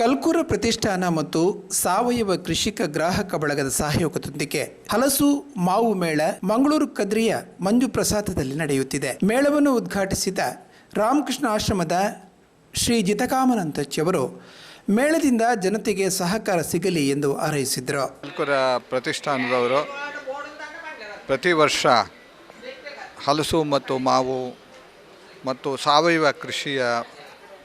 ಕಲ್ಕೂರ ಪ್ರತಿಷ್ಠಾನ ಮತ್ತು ಸಾವಯವ ಕೃಷಿಕ ಗ್ರಾಹಕ ಬಳಗದ ಸಹಯೋಗದೊಂದಿಗೆ ಹಲಸು, ಮಾವು ಮೇಳ ಮಂಗಳೂರು ಕದ್ರಿಯ ಮಂಜು ಪ್ರಸಾದದಲ್ಲಿ ನಡೆಯುತ್ತಿದೆ. ಮೇಳವನ್ನು ಉದ್ಘಾಟಿಸಿದ ರಾಮಕೃಷ್ಣ ಆಶ್ರಮದ ಶ್ರೀ ಜಿತಕಾಮನಂತಚ್ಚಿಯವರು ಮೇಳದಿಂದ ಜನತೆಗೆ ಸಹಕಾರ ಸಿಗಲಿ ಎಂದು ಹಾರೈಸಿದರು. ಕಲ್ಕುರ ಪ್ರತಿಷ್ಠಾನದವರು ಪ್ರತಿ ವರ್ಷ ಹಲಸು ಮತ್ತು ಮಾವು ಮತ್ತು ಸಾವಯವ ಕೃಷಿಯ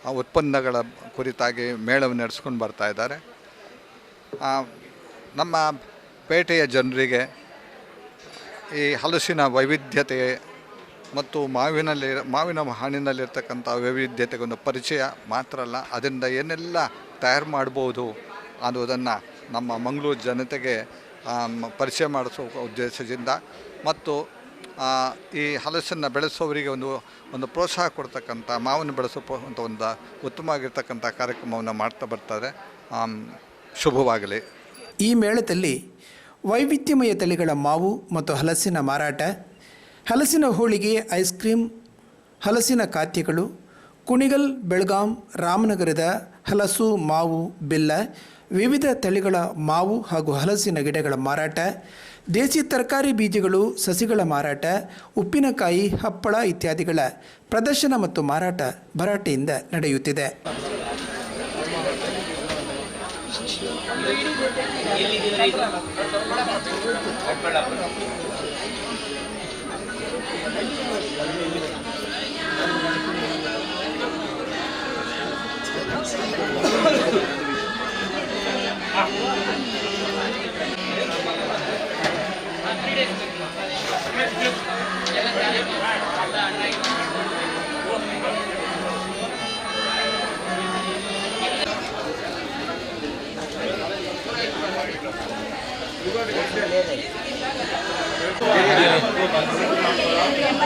ಉತ್ಪನ್ನಗಳ ಕುರಿತಾಗಿ ಮೇಳವನ್ನು ನಡೆಸ್ಕೊಂಡು ಬರ್ತಾ ಇದ್ದಾರೆ. ಆ, ನಮ್ಮ ಪೇಟೆಯ ಜನರಿಗೆ ಈ ಹಲಸಿನ ವೈವಿಧ್ಯತೆ ಮತ್ತು ಮಾವಿನಲ್ಲಿ ಮಾವಿನ ಹಣ್ಣಿನಲ್ಲಿರ್ತಕ್ಕಂಥ ವೈವಿಧ್ಯತೆಗೆ ಒಂದು ಪರಿಚಯ ಮಾತ್ರ ಅಲ್ಲ ಅದರಿಂದ ಏನೆಲ್ಲ ತಯಾರು ಮಾಡ್ಬೋದು ಅನ್ನೋದನ್ನು ನಮ್ಮ ಮಂಗಳೂರು ಜನತೆಗೆ ಪರಿಚಯ ಮಾಡಿಸೋ ಉದ್ದೇಶದಿಂದ ಮತ್ತು ಆ, ಈ ಹಲಸನ್ನು ಬೆಳೆಸೋವರಿಗೆ ಒಂದು ಒಂದು ಪ್ರೋತ್ಸಾಹ ಕೊಡ್ತಕ್ಕಂಥ ಮಾವನ್ನು ಬೆಳೆಸೋ ಅಂತ ಒಂದು ಉತ್ತಮವಾಗಿರ್ತಕ್ಕಂಥ ಕಾರ್ಯಕ್ರಮವನ್ನು ಮಾಡ್ತಾ ಬರ್ತಾರೆ. ಶುಭವಾಗಲಿ. ಈ ಮೇಳದಲ್ಲಿ ವೈವಿಧ್ಯಮಯ ತಳಿಗಳ ಮಾವು ಮತ್ತು ಹಲಸಿನ ಮಾರಾಟ, ಹಲಸಿನ ಹೋಳಿಗೆ, ಐಸ್ ಕ್ರೀಮ್, ಹಲಸಿನ ಖಾದ್ಯಗಳು ಕುಣಿಗಲ್, ಬೆಳಗಾಂ, ರಾಮನಗರದ ಹಲಸು, ಮಾವು, ಬೆಲ್ಲ ವಿವಿಧ ತಳಿಗಳ ಮಾವು ಹಾಗೂ ಹಲಸಿನ ಗಿಡಗಳ ಮಾರಾಟ, ದೇಸಿ ತರಕಾರಿ ಬೀಜಗಳು, ಸಸಿಗಳ ಮಾರಾಟ, ಉಪ್ಪಿನಕಾಯಿ, ಹಪ್ಪಳ ಇತ್ಯಾದಿಗಳ ಪ್ರದರ್ಶನ ಮತ್ತು ಮಾರಾಟ ಭರಾಟೆಯಿಂದ ನಡೆಯುತ್ತಿದೆ.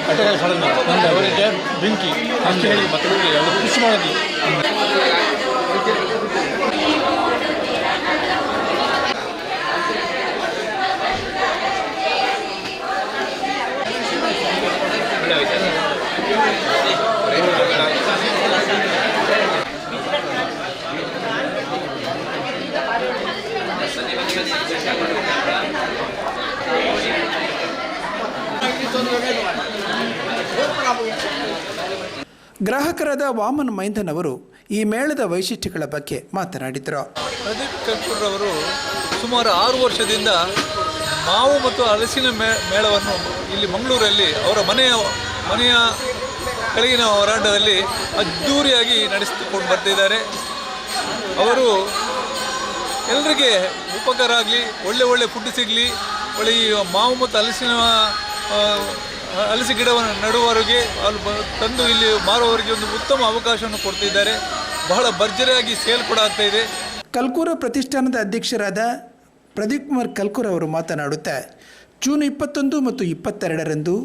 ಅಟಕ ಸಡನ್ ಒಂದು ಬೆಂಕಿ ಅಂತ ಹೇಳಿ ಮಕ್ಕಳಿಗೆ ಎಲ್ಲ ಖುಷಿ ಮಾಡೋದು ಗ್ರಾಹಕರಾದ ವಾಮನ್ ಮೈಂದನ್ ಅವರು ಈ ಮೇಳದ ವೈಶಿಷ್ಟ್ಯಗಳ ಬಗ್ಗೆ ಮಾತನಾಡಿದರು. ಪ್ರದೀಪ್ ಕಲ್ಕುರ್ರವರು ಸುಮಾರು ಆರು ವರ್ಷದಿಂದ ಮಾವು ಮತ್ತು ಹಲಸಿನ ಮೇ, ಮೇಳವನ್ನು ಇಲ್ಲಿ ಮಂಗಳೂರಲ್ಲಿ ಅವರ ಮನೆಯ ಮನೆಯ ಕೆಳಗಿನ ಹೋರಾಟದಲ್ಲಿ ಅದ್ಧೂರಿಯಾಗಿ ನಡೆಸಿಕೊಂಡು ಬರ್ತಿದ್ದಾರೆ. ಅವರು ಎಲ್ಲರಿಗೆ ಉಪಕಾರ ಆಗಲಿ, ಒಳ್ಳೆ ಒಳ್ಳೆ ಫುಡ್ ಸಿಗಲಿ, ಒಳ್ಳೆ ಈ ಮಾವು ಮತ್ತು ಹಲಸಿನ ಹಲಸಿ ಗಿಡವನ್ನು ನೆಡುವವರಿಗೆ, ಅಲ್ಲಿ ಬ- ತಂದು ಇಲ್ಲಿ ಮಾರುವವರಿಗೆ ಒಂದು ಉತ್ತಮ ಅವಕಾಶವನ್ನು ಕೊಡ್ತಿದ್ದಾರೆ. ಬಹಳ ಭರ್ಜರಿಯಾಗಿ ಸೇಲ್ ಕೂಡ ಆಗ್ತಾ ಇದೆ. ಕಲ್ಕೂರ ಪ್ರತಿಷ್ಠಾನದ ಅಧ್ಯಕ್ಷರಾದ ಪ್ರದೀಪ್ ಕುಮಾರ್ ಕಲ್ಕುರ್ ಅವರು ಮಾತನಾಡುತ್ತಾ, ಜೂನ್ ಇಪ್ಪತ್ತೊಂದು ಮತ್ತು ಇಪ್ಪತ್ತೆರಡರಂದು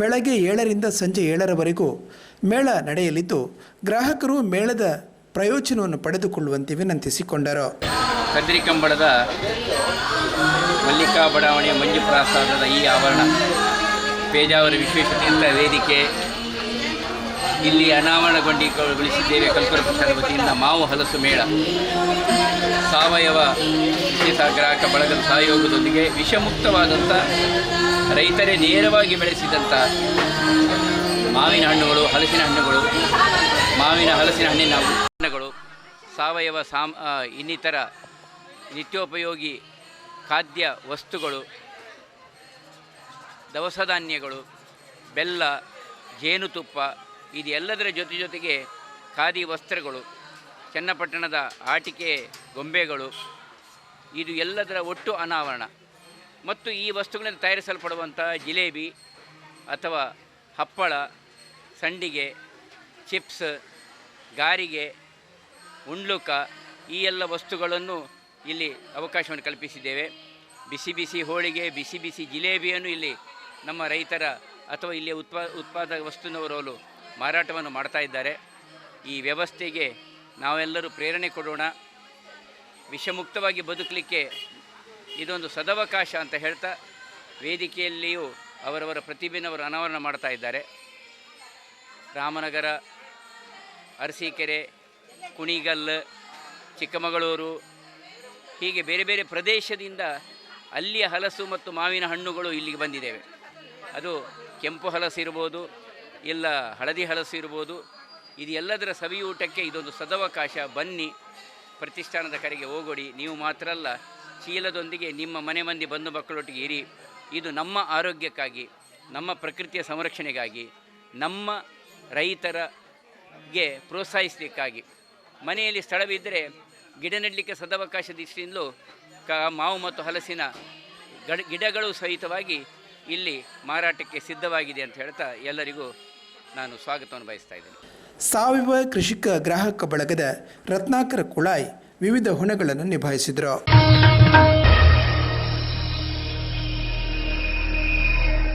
ಬೆಳಗ್ಗೆ ಏಳರಿಂದ ಸಂಜೆ ಏಳರವರೆಗೂ ಮೇಳ ನಡೆಯಲಿದ್ದು, ಗ್ರಾಹಕರು ಮೇಳದ ಪ್ರಯೋಜನವನ್ನು ಪಡೆದುಕೊಳ್ಳುವಂತೆ ವಿನಂತಿಸಿಕೊಂಡರು. ಕದ್ರಿ ಕಂಬಳದ ಮಲ್ಲಿಕಾ ಬಡಾವಣೆಯ ಮಂಜು ಪ್ರಸಾದದ ಈ ಆವರಣ ಪೇಜಾವರ ವಿಶೇಷತೆಯಿಂದ ವೇದಿಕೆ ಇಲ್ಲಿ ಅನಾವರಣಗೊಂಡಿಗೊಳಿಸಿದ್ದೇವೆ ಕಲ್ಪುರ ಪ್ರಚಾರ ವತಿಯಿಂದ ಮಾವು ಹಲಸು ಮೇಳ. ಸಾವಯವ ವಿಶೇಷ ಗ್ರಾಹಕ ಬಳಗದ ಸಹಯೋಗದೊಂದಿಗೆ ವಿಷಮುಕ್ತವಾದಂಥ ರೈತರೇ ನೇರವಾಗಿ ಬೆಳೆಸಿದಂಥ ಮಾವಿನ ಹಣ್ಣುಗಳು, ಹಲಸಿನ ಹಣ್ಣುಗಳು, ಮಾವಿನ ಹಲಸಿನ ಹಣ್ಣಿನ ಉತ್ಪನ್ನಗಳು, ಸಾವಯವ ಸಾಮ್ ಇನ್ನಿತರ ನಿತ್ಯೋಪಯೋಗಿ ಖಾದ್ಯ ವಸ್ತುಗಳು, ದವಸ ಧಾನ್ಯಗಳು, ಬೆಲ್ಲ, ಜೇನುತುಪ್ಪ ಇದು ಎಲ್ಲದರ ಜೊತೆ ಜೊತೆಗೆ ಖಾದಿ ವಸ್ತ್ರಗಳು, ಚನ್ನಪಟ್ಟಣದ ಆಟಿಕೆ ಗೊಂಬೆಗಳು, ಇದು ಎಲ್ಲದರ ಒಟ್ಟು ಅನಾವರಣ. ಮತ್ತು ಈ ವಸ್ತುಗಳಿಂದ ತಯಾರಿಸಲ್ಪಡುವಂಥ ಜಿಲೇಬಿ ಅಥವಾ ಹಪ್ಪಳ, ಸಂಡಿಗೆ, ಚಿಪ್ಸ್, ಗಾರಿಗೆ ಉಂಡ್ಲುಕ ಈ ಎಲ್ಲ ವಸ್ತುಗಳನ್ನು ಇಲ್ಲಿ ಅವಕಾಶವನ್ನು ಕಲ್ಪಿಸಿದ್ದೇವೆ. ಬಿಸಿ ಬಿಸಿ ಹೋಳಿಗೆ, ಬಿಸಿ ಬಿಸಿ ಜಿಲೇಬಿಯನ್ನು ಇಲ್ಲಿ ನಮ್ಮ ರೈತರ ಅಥವಾ ಇಲ್ಲಿಯ ಉತ್ಪಾ, ಉತ್ಪಾದಕ ವಸ್ತುನವರು ಮಾರಾಟವನ್ನು ಮಾಡ್ತಾ ಇದ್ದಾರೆ. ಈ ವ್ಯವಸ್ಥೆಗೆ ನಾವೆಲ್ಲರೂ ಪ್ರೇರಣೆ ಕೊಡೋಣ. ವಿಷಮುಕ್ತವಾಗಿ ಬದುಕಲಿಕ್ಕೆ ಇದೊಂದು ಸದವಕಾಶ ಅಂತ ಹೇಳ್ತಾ ವೇದಿಕೆಯಲ್ಲಿಯೂ ಅವರವರ ಪ್ರತಿಭೆನವರು ಅನಾವರಣ ಮಾಡ್ತಾ ಇದ್ದಾರೆ. ರಾಮನಗರ, ಅರಸೀಕೆರೆ, ಕುಣಿಗಲ್, ಚಿಕ್ಕಮಗಳೂರು, ಹೀಗೆ ಬೇರೆ ಬೇರೆ ಪ್ರದೇಶದಿಂದ ಅಲ್ಲಿಯ ಹಲಸು ಮತ್ತು ಮಾವಿನ ಹಣ್ಣುಗಳು ಇಲ್ಲಿಗೆ ಬಂದಿದ್ದೇವೆ. ಅದು ಕೆಂಪು ಹಲಸು ಇರ್ಬೋದು ಇಲ್ಲ ಹಳದಿ ಹಲಸು ಇರ್ಬೋದು. ಇದು ಎಲ್ಲದರ ಸವಿಯೂಟಕ್ಕೆ ಇದೊಂದು ಸದವಕಾಶ. ಬನ್ನಿ, ಪ್ರತಿಷ್ಠಾನದ ಕರೆಗೆ ಹೋಗೋಡಿ. ನೀವು ಮಾತ್ರ ಅಲ್ಲ, ಚೀಲದೊಂದಿಗೆ ನಿಮ್ಮ ಮನೆ ಮಂದಿ ಬಂಧು ಮಕ್ಕಳೊಟ್ಟಿಗೆ ಇರಿ. ಇದು ನಮ್ಮ ಆರೋಗ್ಯಕ್ಕಾಗಿ, ನಮ್ಮ ಪ್ರಕೃತಿಯ ಸಂರಕ್ಷಣೆಗಾಗಿ, ನಮ್ಮ ರೈತರಿಗೆ ಪ್ರೋತ್ಸಾಹಿಸಲಿಕ್ಕಾಗಿ. ಮನೆಯಲ್ಲಿ ಸ್ಥಳವಿದ್ದರೆ ಗಿಡ ನೆಡಲಿಕ್ಕೆ ಸದವಕಾಶ ದೃಷ್ಟಿಯಿಂದಲೂ ಕ, ಮಾವು ಮತ್ತು ಹಲಸಿನ ಗಡ, ಗಿಡಗಳು ಸಹಿತವಾಗಿ ಇಲ್ಲಿ ಮಾರಾಟಕ್ಕೆ ಸಿದ್ಧವಾಗಿದೆ ಅಂತ ಹೇಳ್ತಾ ಎಲ್ಲರಿಗೂ ನಾನು ಸ್ವಾಗತವನ್ನು ಬಯಸ್ತಾ ಇದ್ದೇನೆ. ಸಾವಯವ ಕೃಷಿಕ ಗ್ರಾಹಕ ಬಳಗದ ರತ್ನಾಕರ ಕುಳಾಯ್ ವಿವಿಧ ಹೊಣೆಗಳನ್ನು ನಿಭಾಯಿಸಿದರು.